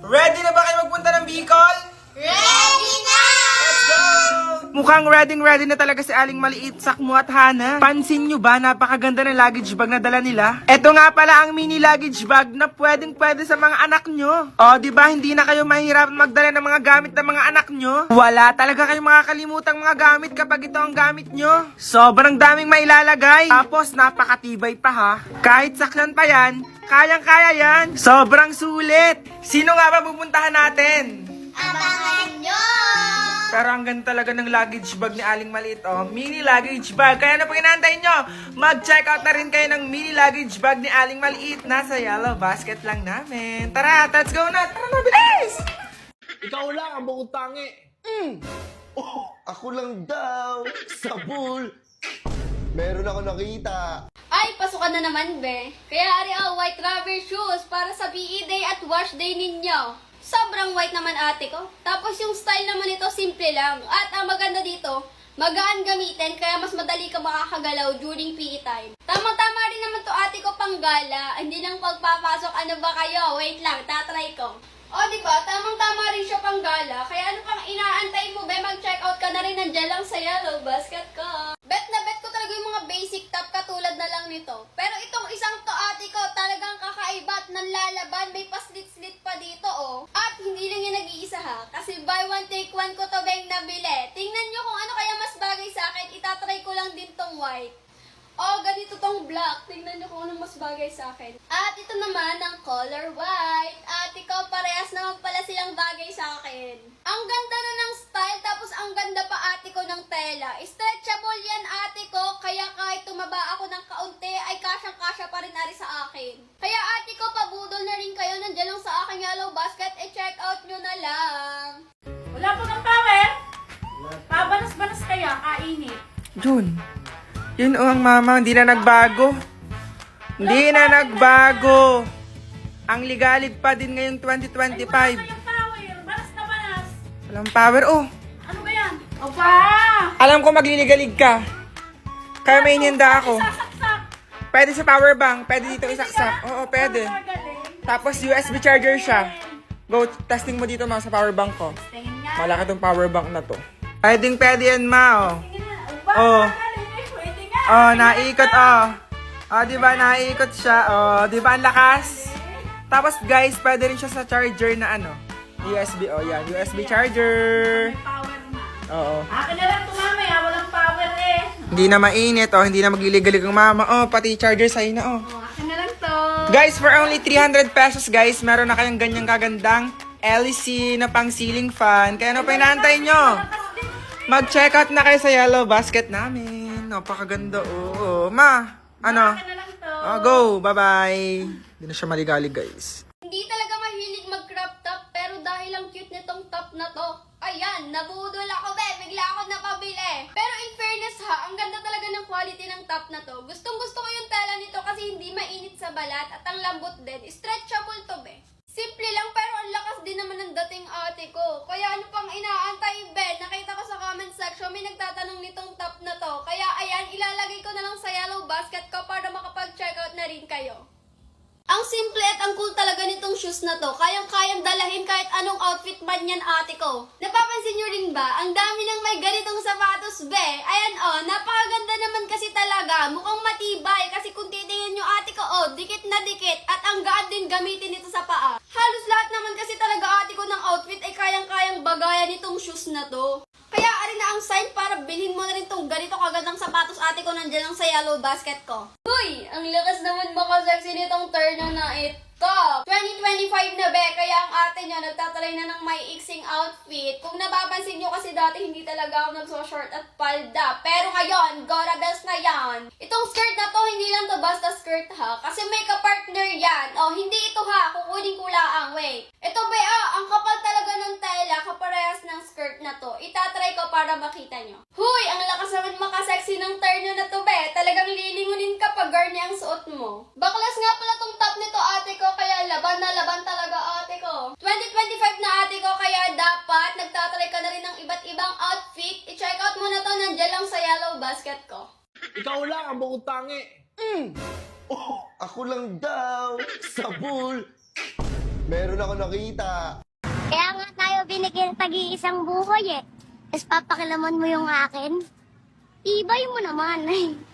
Ready na ba kayo magpunta ng Bicol? Ready na! Let's go! Mukhang ready ready na talaga si Aling Maliit, Sakmo at Hana. Pansin nyo ba, napakaganda ng luggage bag na dala nila? Ito nga pala ang mini luggage bag na pwedeng pwede sa mga anak nyo. O, di ba hindi na kayo mahirap magdala ng mga gamit ng mga anak nyo? Wala talaga kayong makakalimutang mga gamit kapag ito ang gamit nyo. Sobrang daming mailalagay. Tapos, napakatibay pa ha. Kahit sakyan pa yan, kayang-kaya yan. Sobrang sulit. Sino nga ba pupuntahan natin? Abangan nyo! Pero ang ganda talaga ng luggage bag ni Aling Maliit, oh. Mini luggage bag. Kaya na po inaantay nyo, mag-check out na rin kayo ng mini luggage bag ni Aling Maliit. Nasa yellow basket lang namin. Tara, let's go na. Tara na, bilis! Ikaw lang ang bukod tangi. Mm. Oh, ako lang daw. Sabul. Meron ako nakita. Ay, pasukan na naman, be. Kaya ari ang white rubber shoes para sa PE day at wash day ninyo. Sobrang white naman ate ko. Tapos yung style naman ito, simple lang. At ang maganda dito, magaan gamitin kaya mas madali ka makakagalaw during PE time. Tamang-tama rin naman to ate ko pang gala. Hindi nang pagpapasok, ano ba kayo? Wait lang, tatry ko. O, di ba? Tamang-tama rin siya pang gala. Kaya ano pang inaantay mo, be? Mag-check out ka na rin nandiyan lang sa yellow basket ko talaga yung mga basic top katulad na lang nito. Pero itong isang to ate ko, talagang kakaiba at nanlalaban. May paslit-slit pa dito, oh. At hindi lang yung nag-iisa ha. Kasi buy one, take one ko to bang nabili. Tingnan nyo kung ano kaya mas bagay sa akin. Itatry ko lang din tong white. Oh, ganito tong black. Tingnan nyo kung anong mas bagay sa akin. At ito naman ang color white. At ikaw, parehas naman pala silang bagay sa akin. Ang ganda na ng style, tapos ang ganda pa ng tela. Stretchable yan ate ko, kaya kahit tumaba ako ng kaunti, ay kasyang-kasya pa rin ari sa akin. Kaya ate ko, pabudol na rin kayo. Nandiyan lang sa aking yellow basket, e-check out nyo na lang. Wala po ng power? Pabanas-banas kaya, kainit. Jun, yun oh ang mama, hindi na nagbago. Hindi na nagbago. Ang ligalig pa din ngayong 2025. Ay, wala kayong power. Banas na banas. Walang power, oh. Opa! Alam ko magliligalig ka. Kaya may ininda ako. Pwede sa power bank, pwede dito isaksak. Oo, pwede. Tapos USB charger siya. Go, testing mo dito ma sa power bank ko. Malaki tong power bank na to. Pwedeng pwede yan ma, oh. Oh. Oh, naikot, oh. Oh, di ba naikot siya? Oh, di ba ang lakas? Tapos guys, pwede rin siya sa charger na ano. USB, oh yan. USB charger. Oo. Akin na lang ito mamaya. Walang power eh. Hindi na mainit, oh. Hindi na magliligalig ang mama. Oh, pati charger sa'yo na, oh. Oh, akin na lang to. Guys, for only 300 pesos, guys, meron na kayong ganyang kagandang LEC na pang ceiling fan. Kaya ano pa inaantay nyo? Mag-check out na kayo sa yellow basket namin. Napakaganda, oo. Ma, ano? Akin na lang to. Oh, go. Bye-bye. Hindi na siya maligalig, guys. Hindi talaga mahilig mag-crop top, pero dahil ang cute nitong top na to, ayan, nabudol ako be, bigla ako napabili. Pero in fairness ha, ang ganda talaga ng quality ng top na to. Gustong gusto ko yung tela nito kasi hindi mainit sa balat at ang lambot din. Stretchable to be. Simple lang pero ang lakas din naman ng dating ate ko. Kaya ano pang inaantay be? Nakita ko sa comment section may nagtatanong nitong top na to. Kaya ayan, ilalagay ko na lang sa yellow basket ko para makapag-check out na rin kayo. Ang simple at ang cool talaga nitong shoes na to. Kayang-kayang dalahin kahit anong outfit man yan ate ko. Napapansin nyo rin ba? Ang dami nang may ganitong sapatos, be. Ayan oh, napakaganda naman kasi talaga. Mukhang matibay kasi kung titingin nyo ate ko, oh, dikit na dikit. At ang gaan din gamitin ito sa paa. Halos lahat naman kasi talaga ate ko ng outfit ay kayang-kayang bagayan nitong shoes na to. Kaya ari na ang sign para bilhin mo na rin tong ganito kagandang sapatos ate ko nandiyan lang sa yellow basket ko. Uy, ang lakas naman makasexy nitong turno na ito. 2025 na be, kaya ang ate niya nagtatry na ng may iksing outfit. Kung napapansin niyo kasi dati hindi talaga ako nagso-short at palda. Pero ngayon, Gora Bells na yan. Itong skirt na to, hindi lang to basta skirt ha. Kasi may kapartner yan. Oh, hindi ito ha. Kukunin ko lang. Wait. Ito ba ah, ang kapal talaga ng tela kaparehas ng skirt na to. Itatry ko para makita nyo. Huy, ang lakas naman makasexy ng terno na to be. Talagang lilingunin garni ang suot mo. Baklas nga pala tong top nito ate ko, kaya laban na laban talaga ate ko. 2025 na ate ko, kaya dapat nagtatry ka na rin ng iba't ibang outfit. I-check out mo na to, nandiyan lang sa yellow basket ko. Ikaw lang ang bukod tangi. Mm. Oh, ako lang daw. Sabul. Meron ako nakita. Kaya nga tayo binigyan tagi-isang buhay eh. Tapos papakilaman mo yung akin. Ibay mo naman.